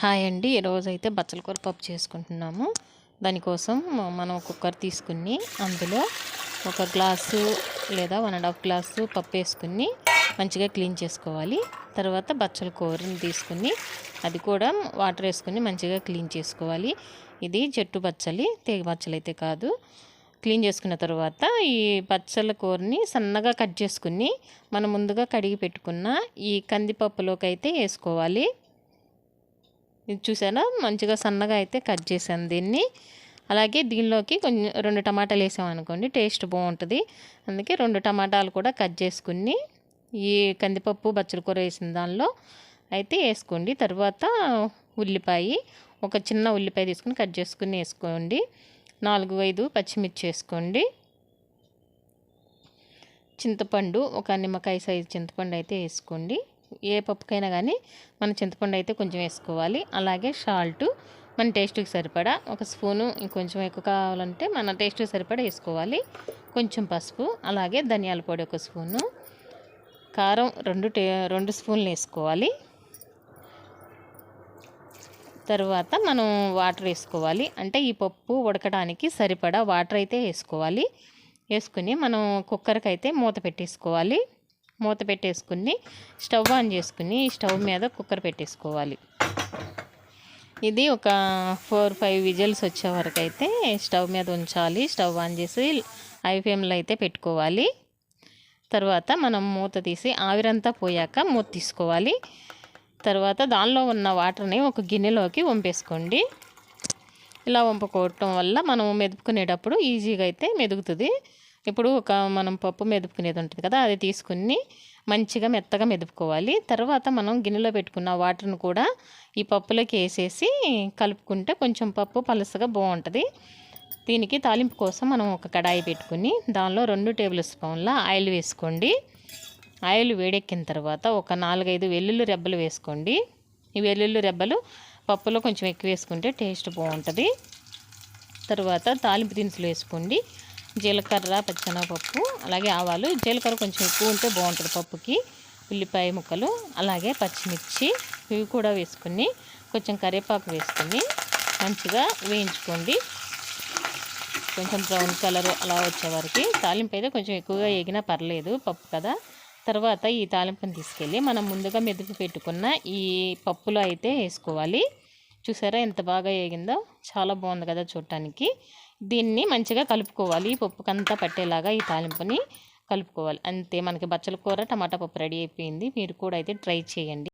Hi అండి. ఈరోజు అయితే బచ్చల కూర పప్పు చేసుకుంటున్నాము. దానికోసం మనం కుక్కర్ తీసుకుని అందులో ఒక గ్లాసు లేదా వన్ అండ్ హాఫ్ గ్లాసు పప్పు వేసుకుని మంచిగా క్లీన్ చేసుకోవాలి. తర్వాత బచ్చల కూరని తీసుకుని అది కూడా వాటర్ వేసుకుని మంచిగా క్లీన్ చేసుకోవాలి. ఇది చెట్టు బచ్చలి తీగ బచ్చలు అయితే కాదు. క్లీన్ చేసుకున్న తర్వాత ఈ బచ్చల కూరని సన్నగా కట్ చేసుకుని మనం ముందుగా కడిగి పెట్టుకున్న ఈ కందిపప్పులోకి అయితే వేసుకోవాలి. ఇది చూసారా? మంచిగా సన్నగా అయితే కట్ చేశాను దీన్ని. అలాగే దీనిలోకి కొంచెం రెండు టమాటాలు వేసామనుకోండి టేస్ట్ బాగుంటుంది. అందుకే రెండు టమాటాలు కూడా కట్ చేసుకుని ఈ కందిపప్పు బచ్చల కూర వేసిన దానిలో అయితే వేసుకోండి. తర్వాత ఉల్లిపాయ ఒక చిన్న ఉల్లిపాయ తీసుకుని కట్ చేసుకుని వేసుకోండి. నాలుగు ఐదు పచ్చిమిర్చి వేసుకోండి. చింతపండు ఒక నిమ్మకాయ సైజు చింతపండు అయితే వేసుకోండి. ఏ పప్పుకైనా కానీ మన చింతపండు అయితే కొంచెం వేసుకోవాలి. అలాగే షాల్టు మన టేస్ట్కి సరిపడా ఒక స్పూను ఇంకొంచెం ఎక్కువ కావాలంటే మన టేస్ట్కి సరిపడా వేసుకోవాలి. కొంచెం పసుపు అలాగే ధనియాల పొడి ఒక స్పూను కారం రెండు టే రెండు స్పూన్లు వేసుకోవాలి. తర్వాత మనం వాటర్ వేసుకోవాలి. అంటే ఈ పప్పు ఉడకడానికి సరిపడా వాటర్ అయితే వేసుకోవాలి. వేసుకుని మనం కుక్కర్కి అయితే మూత పెట్టేసుకోవాలి. మూత పెట్టేసుకుని స్టవ్ ఆన్ చేసుకుని స్టవ్ మీద కుక్కర్ పెట్టేసుకోవాలి. ఇది ఒక ఫోర్ ఫైవ్ విజిల్స్ వచ్చే వరకు అయితే స్టవ్ మీద ఉంచాలి. స్టవ్ ఆన్ చేసి హై ఫ్లేమ్లో అయితే పెట్టుకోవాలి. తర్వాత మనం మూత తీసి ఆవిరంతా పోయాక మూత తీసుకోవాలి. తర్వాత దానిలో ఉన్న వాటర్ని ఒక గిన్నెలోకి వంపేసుకోండి. ఇలా వంపుకోవటం వల్ల మనం మెదుపుకునేటప్పుడు ఈజీగా అయితే మెదుగుతుంది. ఇప్పుడు ఒక మనం పప్పు మెదుపుకునేది ఉంటుంది కదా అది తీసుకుని మంచిగా మెత్తగా మెదుపుకోవాలి. తర్వాత మనం గిన్నెలో పెట్టుకున్న వాటర్ను కూడా ఈ పప్పులోకి వేసేసి కలుపుకుంటే కొంచెం పప్పు పలసగా బాగుంటుంది. దీనికి తాలింపు కోసం మనం ఒక కడాయి పెట్టుకుని దానిలో రెండు టేబుల్ స్పూన్ల ఆయిల్ వేసుకోండి. ఆయిల్ వేడెక్కిన తర్వాత ఒక నాలుగైదు వెల్లుల్లి రెబ్బలు వేసుకోండి. ఈ వెల్లుల్లి రెబ్బలు పప్పులో కొంచెం ఎక్కువ వేసుకుంటే టేస్ట్ బాగుంటుంది. తర్వాత తాలింపు దినుసులు వేసుకోండి. జీలకర్ర పచ్చెనగపప్పు అలాగే ఆవాలు. జీలకర్ర కొంచెం ఎక్కువ ఉంటే బాగుంటుంది పప్పుకి. ఉల్లిపాయ ముక్కలు అలాగే పచ్చిమిర్చి ఇవి కూడా వేసుకుని కొంచెం కరివేపాకు వేసుకొని మంచిగా వేయించుకోండి. కొంచెం బ్రౌన్ కలర్ అలా వచ్చేవారికి తాలింపు అయితే కొంచెం ఎక్కువగా వేగినా పర్లేదు పప్పు కదా. తర్వాత ఈ తాలింపుని తీసుకెళ్ళి మనం ముందుగా మెదుపు పెట్టుకున్న ఈ పప్పులో అయితే వేసుకోవాలి. చూసారా ఎంత బాగా వేగిందో చాలా బాగుంది కదా చూడటానికి. దీన్ని మంచిగా కలుపుకోవాలి. పప్పుకంతా పట్టేలాగా ఈ తాలింపుని కలుపుకోవాలి. అంతే మనకి బచ్చల కూర టమాటా పప్పు రెడీ అయిపోయింది. మీరు కూడా అయితే ట్రై చేయండి.